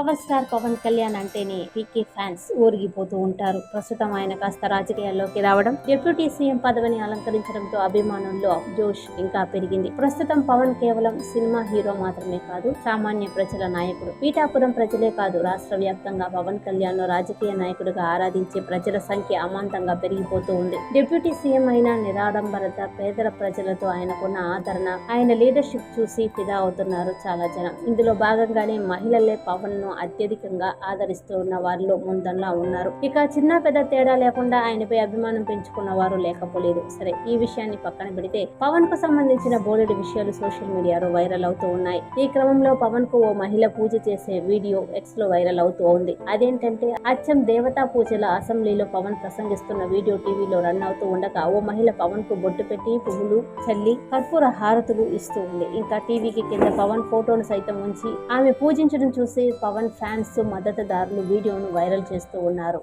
Power star Pawan Kalyan అంటేనే పీకే fans ఊరిగిపోతూ ఉంటారు. ప్రస్తుతం ఆయన కాస్త రాజకీయాల్లోకి రావడం డిప్యూటీ సీఎం పదవిని అలంకరించడంతో అభిమానుల్లో జోష్ ఇంకా పెరిగింది. ప్రస్తుతం పవన్ కేవలం సినిమా హీరో మాత్రమే కాదు సామాన్య ప్రజల నాయకుడు. పీఠాపురం ప్రజలే కాదు రాష్ట్ర వ్యాప్తంగా పవన్ కళ్యాణ్ను రాజకీయ నాయకుడిగా ఆరాధించే ప్రజల సంఖ్య అమాంతంగా పెరిగిపోతూ ఉంది. డిప్యూటీ సీఎం అయిన నిరాడంబరత పేదల ప్రజలతో ఆయనకున్న ఆదరణ ఆయన లీడర్షిప్ చూసి ఫిదా అవుతున్నారు చాలా జనం. ఇందులో భాగంగానే మహిళలే పవన్ను అత్యధికంగా ఆదరిస్తూ ఉన్న వారిలో ముందంలా ఉన్నారు. ఇక చిన్న పెద్ద తేడా లేకుండా ఆయనపై అభిమానం పెంచుకున్న వారు లేకపోలేదు. సరే ఈ విషయాన్ని పక్కన పెడితే పవన్కు సంబంధించిన బోలెడు విషయాలు సోషల్ మీడియాలో వైరల్ అవుతూ ఉన్నాయి. ఈ క్రమంలో పవన్కు ఓ మహిళ పూజ చేసే వీడియో ఎక్స్లో వైరల్ అవుతూ ఉంది. అదేంటంటే అచ్చం దేవతా పూజల అసెంబ్లీలో పవన్ ప్రసంగిస్తున్న వీడియో టీవీలో రన్ అవుతూ ఉండగా ఓ మహిళ పవన్కు బొట్టు పెట్టి పువ్వులు చల్లి కర్పూర హారతులు ఇస్తూ ఉంది. ఇంకా టీవీకి కింద పవన్ ఫోటోను సైతం ఉంచి ఆమె పూజించడం చూసి పవన్ పవన్ ఫ్యాన్స్ మద్దతుదారులు వీడియోను వైరల్ చేస్తూ ఉన్నారు.